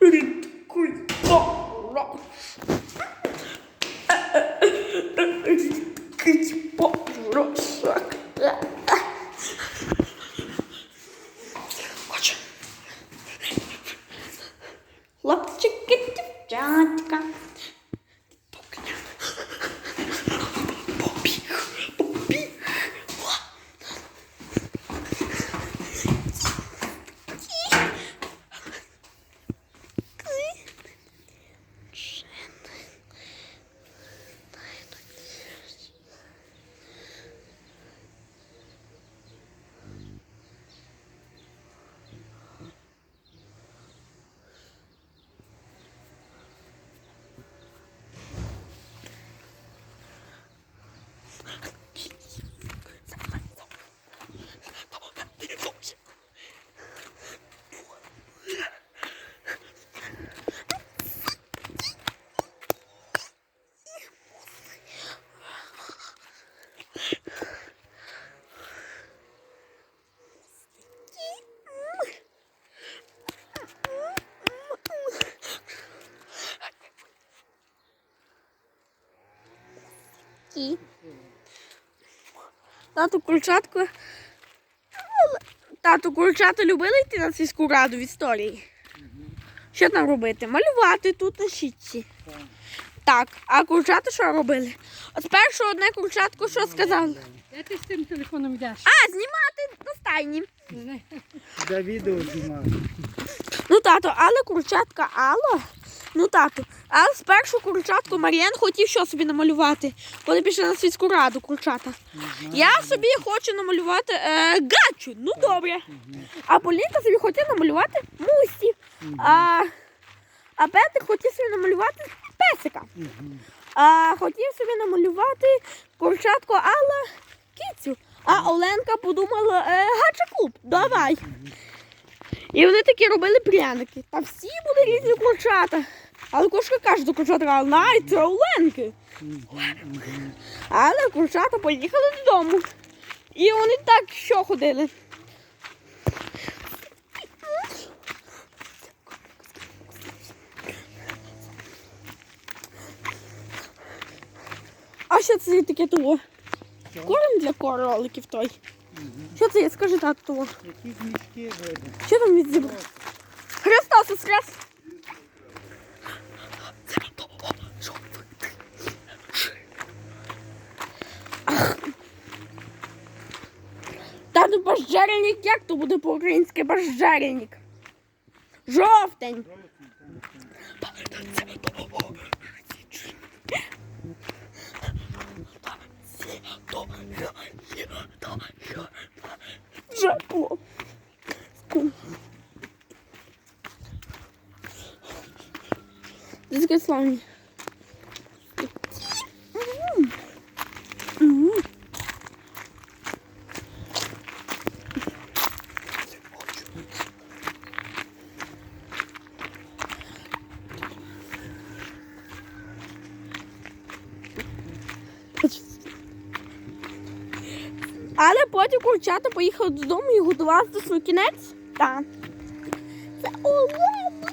really Ті. Тату курчатку. Тату курчата любили йти на сільську раду в історії. Що там робити? Малювати тут на щітці. Так, а курчата що робили? От спершу одне курчатко що сказав? Де ти з тим телефоном йдеш? А, знімати на стайні. Для відео знімаю. Ну, тато, але курчатка Алла. Ну, тато, але спершу курчатку Мар'ян хотів що собі намалювати. Вони пішли на світську раду курчата. Я собі хочу намалювати е, гачу. Ну добре. А Полінка собі хотів намалювати мусі. А, а Петик хотів собі намалювати песика. А хотів собі намалювати курчатку Алла кіцю. А Оленка подумала, е, гача клуб, давай. І вони такі робили пряники. Та всі були різні курчата. Але кошка каже до курчата, най, це Оленки. Але курчата поїхали додому. І вони так що ходили. А що це таке того? Корм для кроликів той. Що це є? Скажи так того. Якісь мішки видно. Що там від зібрав? Христос воскрес! Тату бажжерельник, як то буде по-українськи бажжерельник? Жовтень. Жакло. Це таке потім курчата поїхали додому і готувалися до свій кінець. Так. Це Оленик.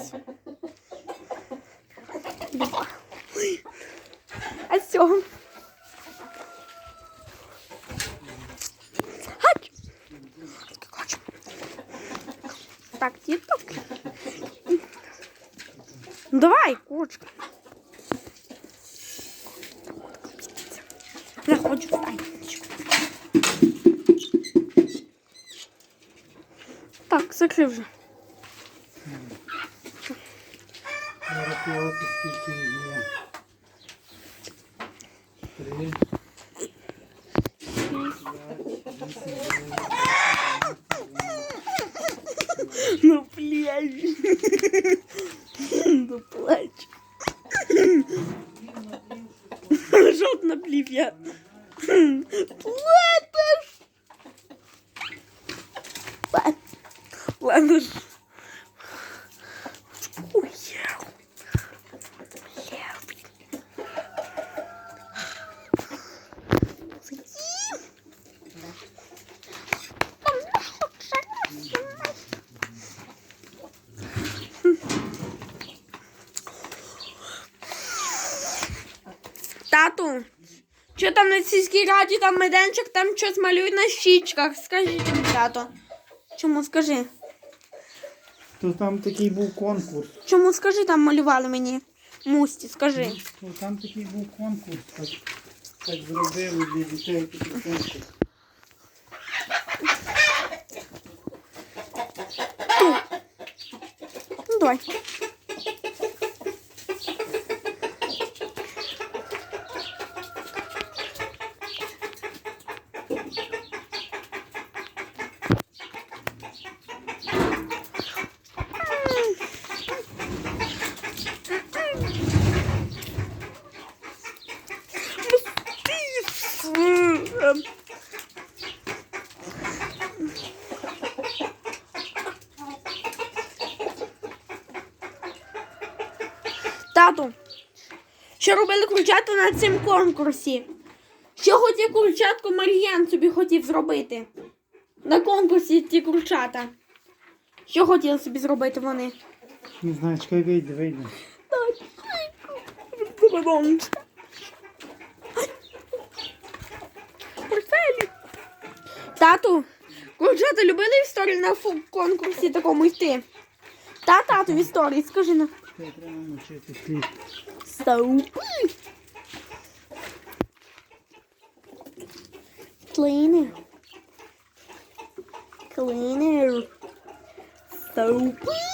маю де ключі поставити. Кишеня дірава. Хочу хлібав. А з цього? Хач! Хочу. Так, тіток. Давай, курочка. Я хочу встань. Так, закрив вже. Нарахувати скільки є. Три. Ну, блядь. Ну, плач. Жод наплів я. Платиш. Ладно. Ладно. ж. Ой, я. Я. Тату, що сільській раді, там майданчик, там щось малюють на щічках. Скажіть тато. Чому скажи? То там такий був конкурс. Чому скажи, там малювали мені? Мусті, скажи. То там такий був конкурс. Так, так зробили для дітей такий конкурс. Ну, давай. Тату, що робили курчата на цьому конкурсі? Що хотів курчатку Мар'ян собі хотів зробити? На конкурсі ті курчата. Що хотіли собі зробити вони? Не знаю, чекай, вийде, вийде. Тату, курчата любили історії на конкурсі такому йти? Та, тату, в історії, скажи на. Чекай, хліб. Стовпи. Cleaner. Cleaner. Стовпи.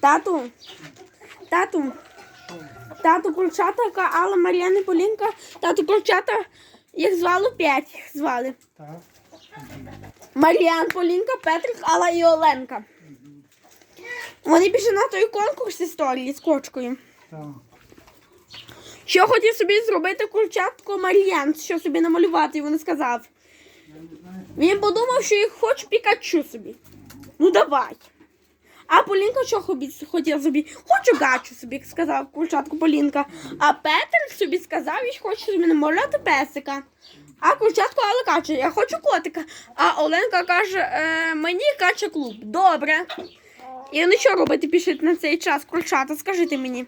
Тату. Тату. Тату курчата, Алла Мар'яна Полінка. Тату курчата, їх звали п'ять. Їх звали. Так. Мар'ян, Полінка, Петрик, Алла і Оленка. Вони пішли на той конкурс історії з кочкою. Так. Що хотів собі зробити курчатко Мар'ян, що собі намалювати, він сказав. Він подумав, що їх хоче Пікачу собі. Ну давай. А Полінка що хобі- хотів собі? Хочу гачу собі, сказав курчатку Полінка. А Петрик собі сказав, що хоче собі намалювати песика. А курчатко Алла каже, я хочу котика. А Оленка каже, е, мені каче клуб. Добре. І вони що робити пішли на цей час, курчата, скажіть мені.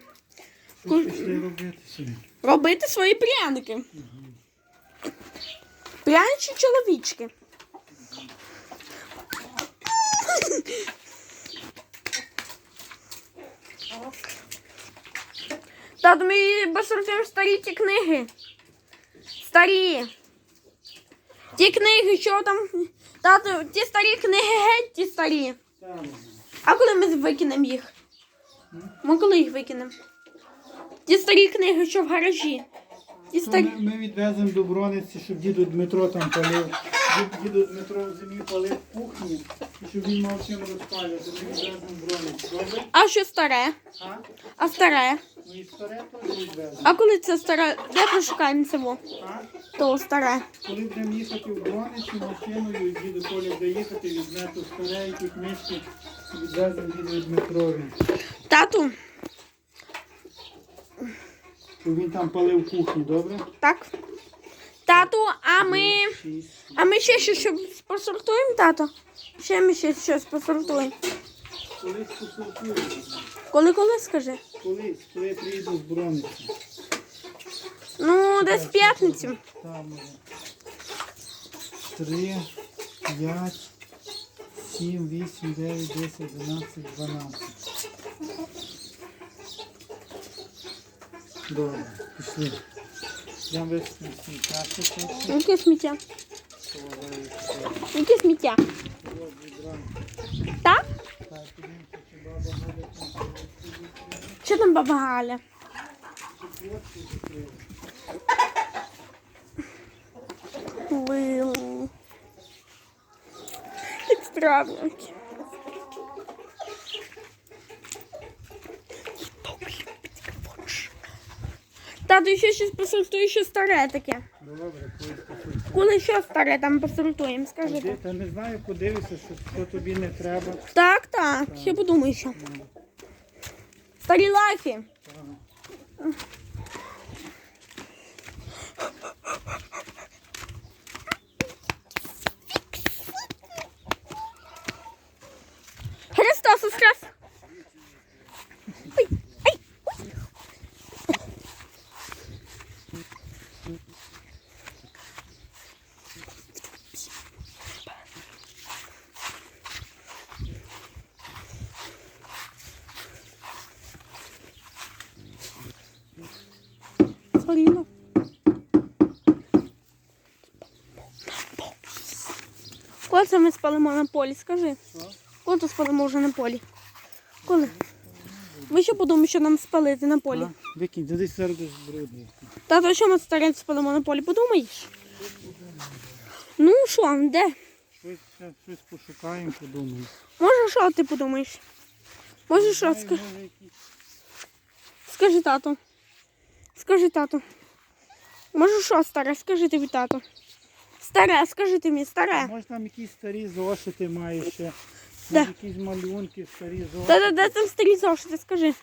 Пішли робити собі? Робити свої пряники. Пряничі чоловічки. Тату, ми посортуємо старі ті книги. Старі. Ті книги, що там. Тату, ті старі книги геть ті старі. А коли ми викинемо їх? Ми коли їх викинемо? Ті старі книги, що в гаражі. Ті старі. Ми, ми відвеземо до Брониці, щоб діду Дмитро там палив. Дід- Діду Дмитро в зимі палив в кухні, і щоб він мав чим розпалювати. Ми відвеземо Добре? А що старе? А? А старе? Ну і старе теж відвеземо. А коли це старе? Де пошукаємо цього? А? То старе. Коли будемо їхати в Броницю машиною, і діду Коля буде їхати, візьме ту старе і ті книжки, відвеземо діду Дмитрові. Тату, Щоб він там палив в кухні, добре? так. Тату, а ми. А ми ще щось посортуємо, тато? Ще ми ще щось посортуємо. Колись посортую. Коли коли скажи? Колись, коли я приїду з Брониці. Ну, десь в п'ятницю. Там. Три, п'ять, сім, вісім, дев'ять, десять, дванадцять, дванадцять. Добре, пішли. Йдемо висити сміття, що це? Яке сміття? Полагаю, Яке сміття? от відра. Так? Так, подивимося, чи баба буде там Що там баба Галя? фотки закрити. Лил. Тату, ще щось посортує, що старе таке. Добре, колись. Коли що старе там посортуємо, скажи. ти. Та не знаю, подивися, що, що тобі не треба. Так, так, ще подумай що. Старі лайфи. Ага. Христос воскрес! Ой, ай, ой. Згоріло. Коли це ми спалимо на полі, скажи? Що? Коли то спалимо вже на полі? Коли? Ви що подумаєте, що нам спалити на полі? А, Викинь, десь зараз десь брудний. Тато, що ми старим спалимо на полі? Подумаєш? Ну що, де? Щось, щось пошукаємо, подумаємо. Може, що ти подумаєш? Може, що? Скажи, скажи тату. Скажи тату. Може, що старе? Скажи тобі тату. Старе, скажи ти мені, старе. Може там якісь старі зошити маєш ще. Може, якісь малюнки, старі зошити. де, де там старі зошити, скажи.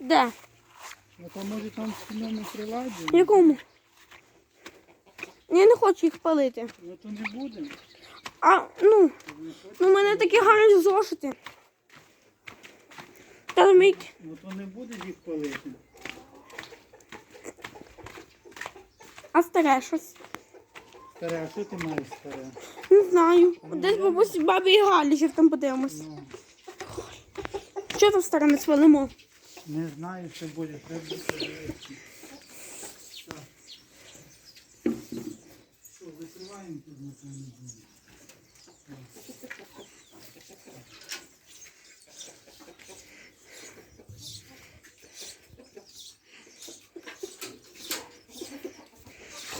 Де? Ну то може там в спільному приладі. Якому? Я не хочу їх палити. Ну то не буде. А, ну, ну, в мене такі гарні зошити. Та ми... Ну то не буде їх палити. А старе щось? Старе, а що ти маєш старе? Не знаю. Десь бабусі бабі і Галі ще там подивимось. Ну, Що там старе не свалимо? не знаю, що буде. Треба подивитися. Так. Що, закриваємо тут на цьому буде.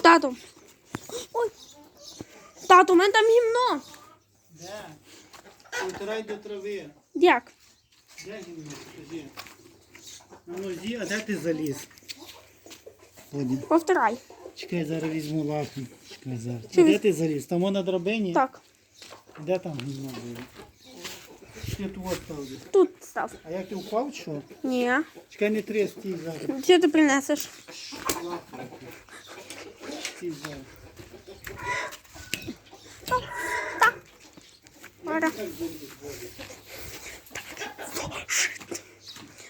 Тату. Тату, у мене там гімно. Де? Утирай до трави. Як? Де гімно? Скажи. На нозі, а де ти заліз? Ходім. Повторяй. Чекай, зараз візьму лапу. Чекай зараз. Що де ти заліз? Там на драбині? Так, Де там гімно було? Ти тут ставлю. тут став. А як ти впав, що? Ні. Чекай, не три, стій зараз. Що ти принесеш? Стій зараз. Ора.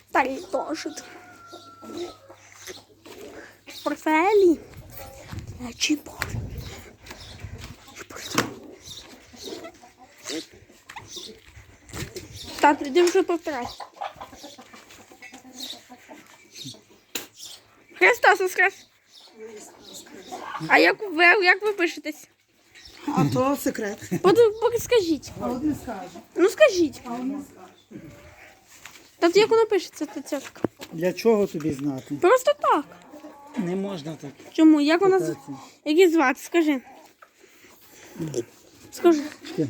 Старий дошит. Портфелі. Речі Боже. Тату, йди вже повторяй. Христос воскрес. А як ви, як ви пишетесь? А то секрет. Поки, поки скажіть. А от не скаже. Ну скажіть. А от не скаже. Тато, як вона пишеться, ця цятка? Для чого тобі знати? Просто так. Не можна так. Чому? Як вона з- як її звати? Скажи. Скажи. Чекай.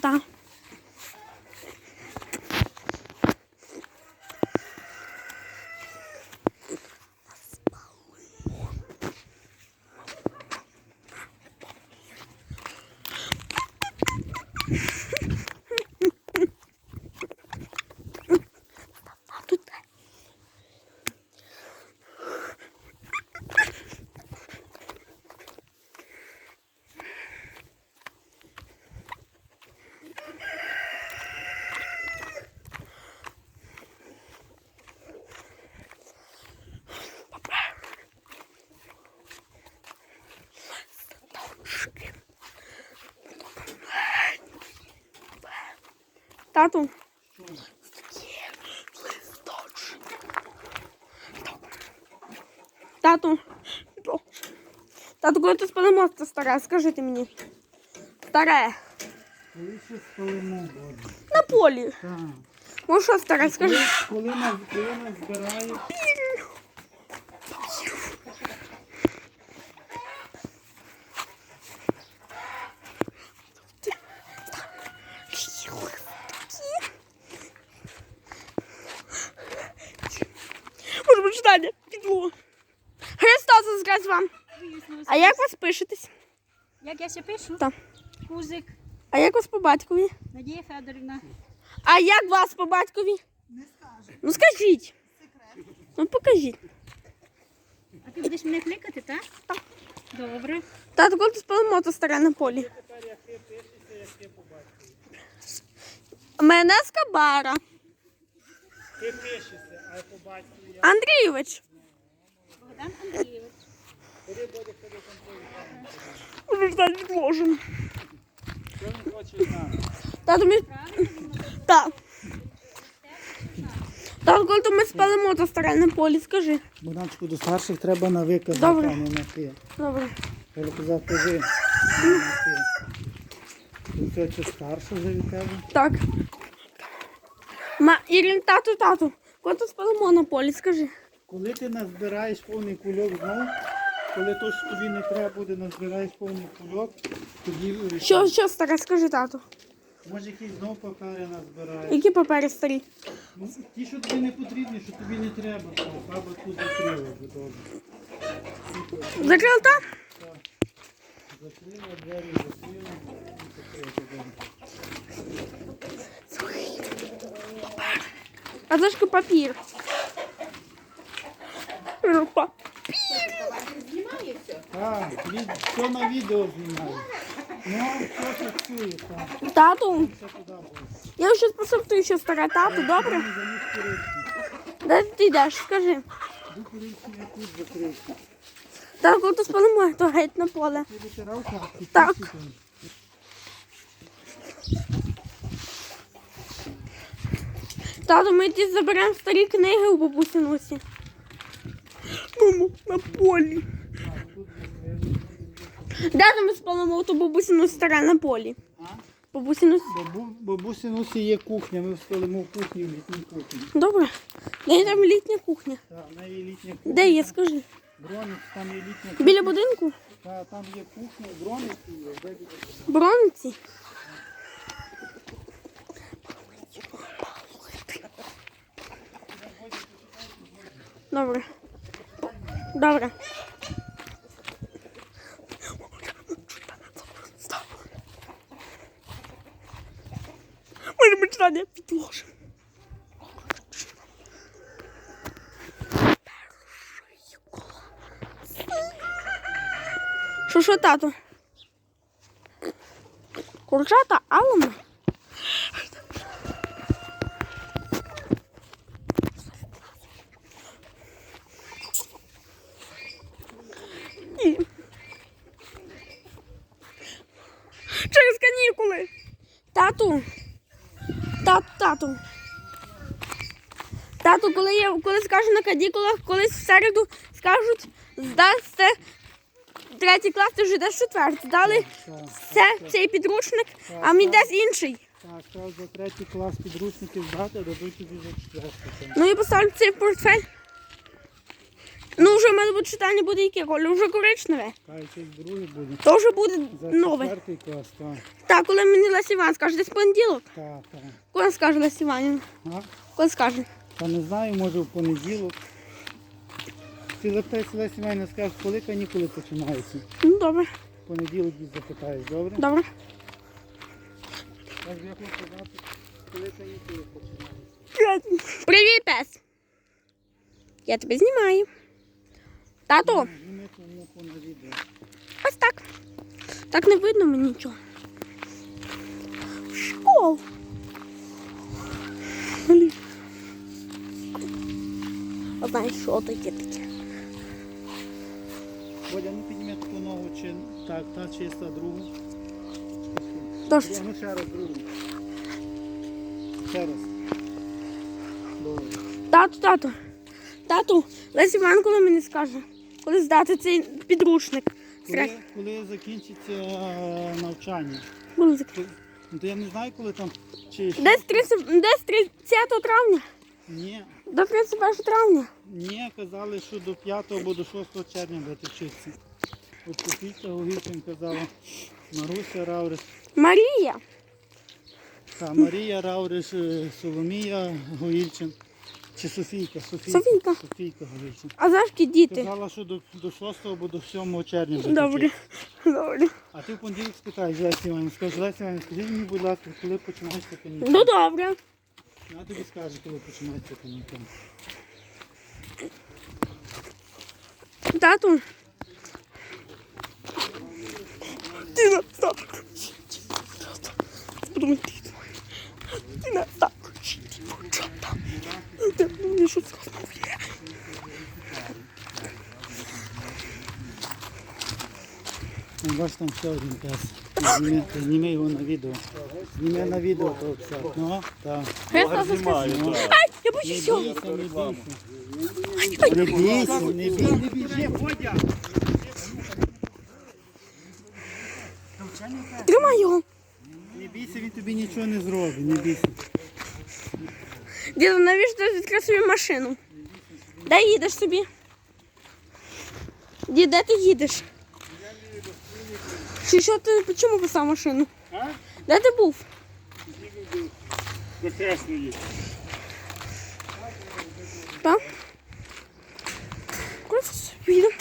Так. Тату. Тату. Тату, коли ти спалимо це старе, скажи мені. Старе. Коли ще спалимо воду. На полі. Так. Ну що старе, скажи. Коли, коли нас, коли нас збирає, Вам. А як вас пишетесь? Як я ще пишу? Так. Кузик, А як вас по батькові? Надія Федорівна. А як вас по батькові? Не скажу. Ну скажіть. Ну покажіть. А ти будеш мене кликати, так? Так. Добре. Тато, коли ти спалимо то старе на полі. Мене Скабара. ти пишешся, а по батькові я. Андрійович. Богдан Андрійович. Може ждать відложимо. Що він хоче? Тато, ми... Так. Тато, коли то ми спалимо то старе на полі, скажи. Богданчику, до старших треба на виказ, Добре. а не на ти. Добре. Треба казати на ти. Це старше вже від тебе. Так. Ма, Ірин, тату, тату. Коли то спалимо на полі, скажи. Коли ти назбираєш повний кульок знов, коли то, що тобі не треба буде, назбираєш повний кульок, тоді Що, що старе, скажи, тату. може якісь знов папери назбираєш. Які папери старі? Ну, ті, що тобі не потрібні, що тобі не треба, то баба тут закрила вже добре. Закрив так? Закрила двері, закрила. і закрила. А це ж папір. Папір. Так, від- все на відео знімаю. Ну, все працює, так. Тату, Все туди буде. я щось посортую, що старе, тату, добре? Курицю. Де ти йдеш, скажи. Ду закрився. Коли то спалимо, то геть на поле. Ти витирав капки? Так. Тату, ми ті заберемо старі книги у бабусі Нусі. Мамо, на полі. Де там ми спалимо ту бабусіну старе на полі? А? Бабусіну. Бабу, бабусі носі є кухня, ми всталимо в кухні, в літній кухні. Добре. Де там літня кухня? Так, в неї літня кухня. Де є, скажи? Бронець, там є літня кухня. Біля будинку? Та, там є кухня, бронець є. Бронці? Добре. Добре. Ми читання. Що, що, тато? Курчата Алма. Через канікули. Тату. Тату, тату. Коли я коли скажу на кадікулах, колись в середу скажуть, здасте третій клас, ти вже йдеш четвертий. Дали це, цей підручник, а мені десь інший. так, так, за третій клас підручники здати, дадуть тобі за четвертий. Ну і поставлю цей портфель. Ну, вже в мене буде читання буде яке колір, вже коричневе. Буде. То вже буде За нове. клас, так, Так, коли мені Лесі Іван скаже, десь понеділок. так, так. Коли скаже Лесі Іванівна? А? Коли скаже? Та не знаю, може в понеділок. Ти запитайся Лесі Іванівна, скажеш, коли канікули починаються. Ну, добре, В понеділок їх запитаєш, добре? добре. Так, я хочу знати, коли канікули починаються. Привіт, пес. Я тебе знімаю. Тато, Зніми ту муху на відео. ось так. Так не видно мені нічого. Школ. Знаєш, що таке таке? Бодя, ну підніми таку ногу, чи так, та чиста, другу. Тож, ну ще раз другу. Ще раз. Добре. тату, тату. Тату, Лесі Іван, коли мені скаже, коли здати цей підручник. Коли, коли закінчиться е, навчання? Коли? Коли- Ну, то я не знаю, коли там. Чи Десь 30, десь 30 травня. Ні, До 31 травня. ні, казали, що до 5 або до 6 червня будете вчитися. От Софійка Гогівчин казала, Маруся Рауриш, Марія. та Марія Рауриш, е, Соломія Гоїльчин. Чи Софійка? Софійка. Софійка. Софійка Гоїльчин. А завжди діти. Казала, що до, до 6 або до 7 червня будете Добре. Добре. А ти в понеділок спитаєш Лесі Іванівна, скажеш, Лесі Іванівна, скажіть мені, будь ласка, коли починається канікули? Ну добре. Я тобі скажу, коли починається канікули. Тату. Ти на так. Подумай, ти Ти так. Ти мені що сказав є. Бач, там ще один пес. Зніми, зніми його на відео. Зніми на відео, то все. Ну, так. Знімаю, Ай, я Не боюсь бійся, не бійся. Не бійся, не бійся. Не біжи, Бодя. Тримай його. Не бійся, він тобі нічого не зробить, не бійся. Діду, навіщо ти відкрив собі машину? Де їдеш собі? Дід, де ти їдеш? Чи що ти чому писав машину? А? Де ти був? До Кресної. Так? Куди це їдемо?